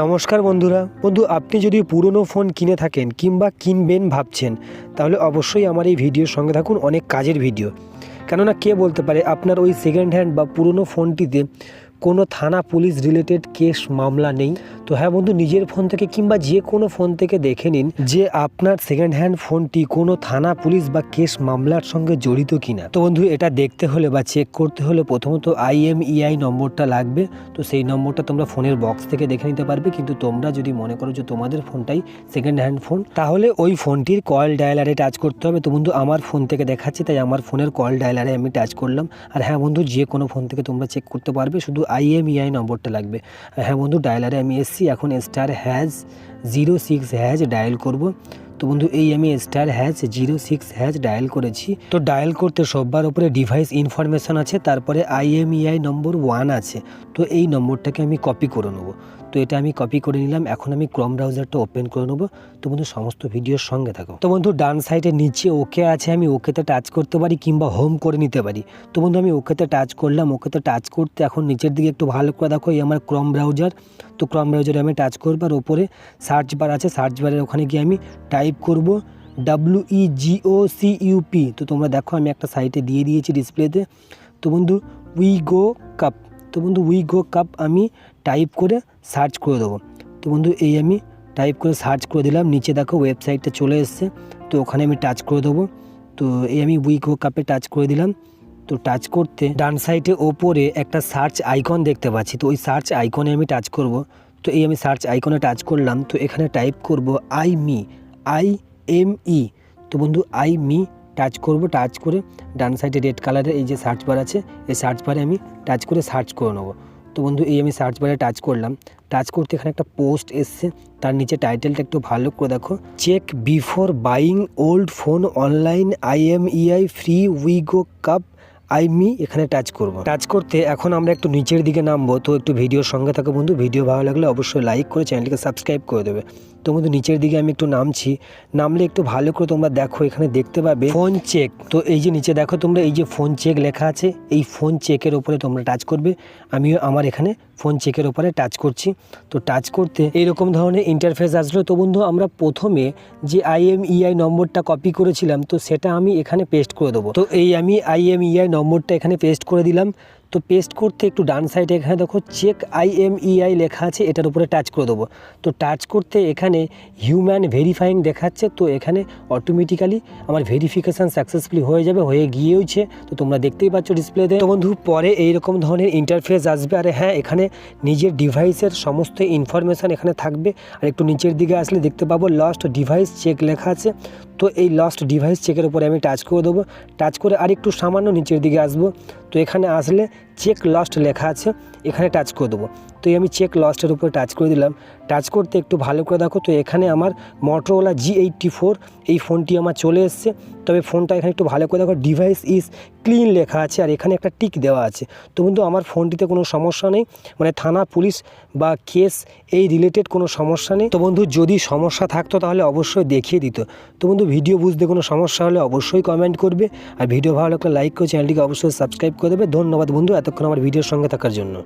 নমস্কার বন্ধুরা। বন্ধু, আপনি যদি পুরনো ফোন কিনে থাকেন কিংবা কিনবেন ভাবছেন, তাহলে অবশ্যই আমার এই ভিডিওর সঙ্গে থাকুন, অনেক কাজের ভিডিও। কেননা কে বলতে পারে, আপনার ওই সেকেন্ড হ্যান্ড বা পুরনো ফোনটিতে কোনো থানা পুলিশ রিলেটেড কেস মামলা নেই। তো হ্যাঁ বন্ধু, নিজের ফোন থেকে কিংবা যে কোনো ফোন থেকে দেখে নিন যে আপনার সেকেন্ড হ্যান্ড ফোনটি কোনো থানা পুলিশ বা কেস মামলার সঙ্গে জড়িত কিনা। তো বন্ধু, এটা দেখতে হলে বা চেক করতে হলে প্রথমত আইএমইআই নম্বরটা লাগবে। তো সেই নম্বরটা তোমরা ফোনের বক্স থেকে দেখে নিতে পারবে। কিন্তু তোমরা যদি মনে করো যে তোমাদের ফোনটাই সেকেন্ড হ্যান্ড ফোন তাহলে ওই ফোনটির কল ডায়ালারে টাচ করতে হবে। তো বন্ধু, আমার ফোন থেকে দেখাচ্ছি, তাই আমার ফোনের কল ডায়ালারে আমি টাচ করলাম। আর হ্যাঁ বন্ধু, যে কোনো ফোন থেকে তোমরা চেক করতে পারবে, শুধু আইএমইআই নম্বরটা লাগবে। হ্যাঁ বন্ধু ডায়ালারে আমি এসছি। এখন star hash zero six hash dial করব। তো বন্ধু, এই আমি star hash zero six hash dial করেছি। তো ডায়াল করতে সববার উপরে ডিভাইস ইনফরমেশন আছে, তারপরে আইএমইআই নম্বর ওয়ান আছে। তো এই নম্বরটাকে আমি কপি করে নেব। তো এটা আমি কপি করে নিলাম, এখন আমি ক্রম ব্রাউজারটা ওপেন করে নেব। তো বন্ধু, সমস্ত ভিডিওর সঙ্গে থাকো। তো বন্ধু, ডান সাইডে নিচে ওকে আছে, আমি ওকেতে টাচ করতে পারি কিংবা হোম করে নিতে পারি। তো বন্ধু, আমি ওকেতে টাচ করলাম ওকেতে টাচ করতে এখন নিচের দিকে একটু ভালো করে দেখো, এই আমার ক্রম ব্রাউজার তো ক্রম ব্রাউজারে আমি টাচ করব আর ওপরে সার্চ বার আছে সার্চ বারের ওখানে গিয়ে আমি টাইপ করব ডাব্লু জিও সি ইউপি তো তোমরা দেখো, আমি একটা সাইটে দিয়ে দিয়েছি ডিসপ্লেতে তো বন্ধু উই গো কাপ তো বন্ধু উই গো কাপ আমি টাইপ করে সার্চ করে দেবো। তো বন্ধু, এই আমি টাইপ করে সার্চ করে দিলাম। নিচে দেখো ওয়েবসাইটটা চলে এসছে। তো ওখানে আমি টাচ করে দেবো। তো এই আমি উই গো কাপে টাচ করে দিলাম। তো টাচ করতে ডান সাইডে ওপরে একটা সার্চ আইকন দেখতে পাচ্ছি। তো ওই সার্চ আইকনে আমি টাচ করব। তো এই আমি সার্চ আইকনে টাচ করলাম। তো এখানে টাইপ করব I me I M E তো বন্ধু আই মি টাচ করব টাচ করে ডান সাইডে রেড কালারের এই যে সার্চ বার আছে, এই সার্চ বারে আমি টাচ করে সার্চ করে নেব। তো বন্ধু, এই আমি সার্চ বারে টাচ করলাম। টাচ করতে এখানে একটা পোস্ট এসছে, তার নিচে টাইটেলটা একটু ভালো করে দেখো। Check before buying old phone online I M IMEI free we go cup I, me, এখানে টাচ করব। টাচ করতে এখন আমরা একটু নিচের দিকে নামবো। তো একটু ভিডিওর সঙ্গে থাকো বন্ধু। ভিডিও ভালো লাগলে অবশ্যই লাইক করে চ্যানেলটিকে সাবস্ক্রাইব করে দেবে। তো বন্ধু, নিচের দিকে আমি একটু নামছি। নামলে একটু ভালো করে তোমরা দেখো, এখানে দেখতে পাবে ফোন চেক তো এই যে নিচে দেখো তোমরা, এই যে ফোন চেক লেখা আছে, এই ফোন চেকের ওপরে তোমরা টাচ করবে। আমিও আমার এখানে ফোন চেকের ওপরে টাচ করছি। তো টাচ করতে এইরকম ধরনের ইন্টারফেস আসলো। তো বন্ধু, আমরা প্রথমে যে আইএমইআই নম্বরটা কপি করেছিলাম, তো সেটা আমি এখানে পেস্ট করে দেবো। তো এই আমি আইএমইআই নম্বরটা এখানে পেস্ট করে দিলাম। তো পেস্ট করতে একটু ডান সাইডে এখানে দেখো চেক আই এম আইএমইআই লেখা আছে, এটার উপরে টাচ করে দেবো। তো টাচ করতে এখানে হিউম্যান ভেরিফাইং দেখাচ্ছে, তো এখানে অটোমেটিক্যালি আমার ভেরিফিকেশান সাকসেসফুলি হয়ে যাবে, হয়ে গিয়েওছে। তো তোমরা দেখতেই পাচ্ছ ডিসপ্লেতে তো। বন্ধু, পরে এইরকম ধরনের ইন্টারফেস আসবে, আর হ্যাঁ এখানে নিজের ডিভাইসের সমস্ত ইনফরমেশান এখানে থাকবে। আর একটু নিচের দিকে আসলে দেখতে পাবো লস্ট ডিভাইস চেক লেখা আছে। তো এই লস্ট ডিভাইস চেকের উপরে আমি টাচ করে দেবো। টাচ করে আর একটু সামান্য নিচের দিকে আসব। তো এখানে আসলে চেক লস্ট লেখা আছে এখানে টাচ করে দেবো। তো আমি চেক লস্টের উপরে টাচ করে দিলাম। টাচ করতে একটু ভালো করে দেখো তো, এখানে আমার মোটরোলা জি এইটটি ফোর এই ফোনটি আমার চলে এসছে। তবে ফোনটা এখানে একটু ভালো করে দেখো ডিভাইস ইজ ক্লিন লেখা আছে আর এখানে একটা টিক দেওয়া আছে। তো কিন্তু আমার ফোনটিতে কোনো সমস্যা নেই মানে থানা, পুলিশ বা কেস এই রিলেটেড কোনো সমস্যা নেই। তো বন্ধু, যদি সমস্যা থাকতো তাহলে অবশ্যই দেখিয়ে দিত। তো বন্ধু ভিডিও বুঝতে কোনো সমস্যা হলে অবশ্যই কমেন্ট করবে আর ভিডিও ভালো লাগলে লাইক করে চ্যানেলটিকে অবশ্যই সাবস্ক্রাইব করে দেবে। ধন্যবাদ বন্ধু, এতক্ষণ আমার ভিডিওর সঙ্গে থাকার জন্য।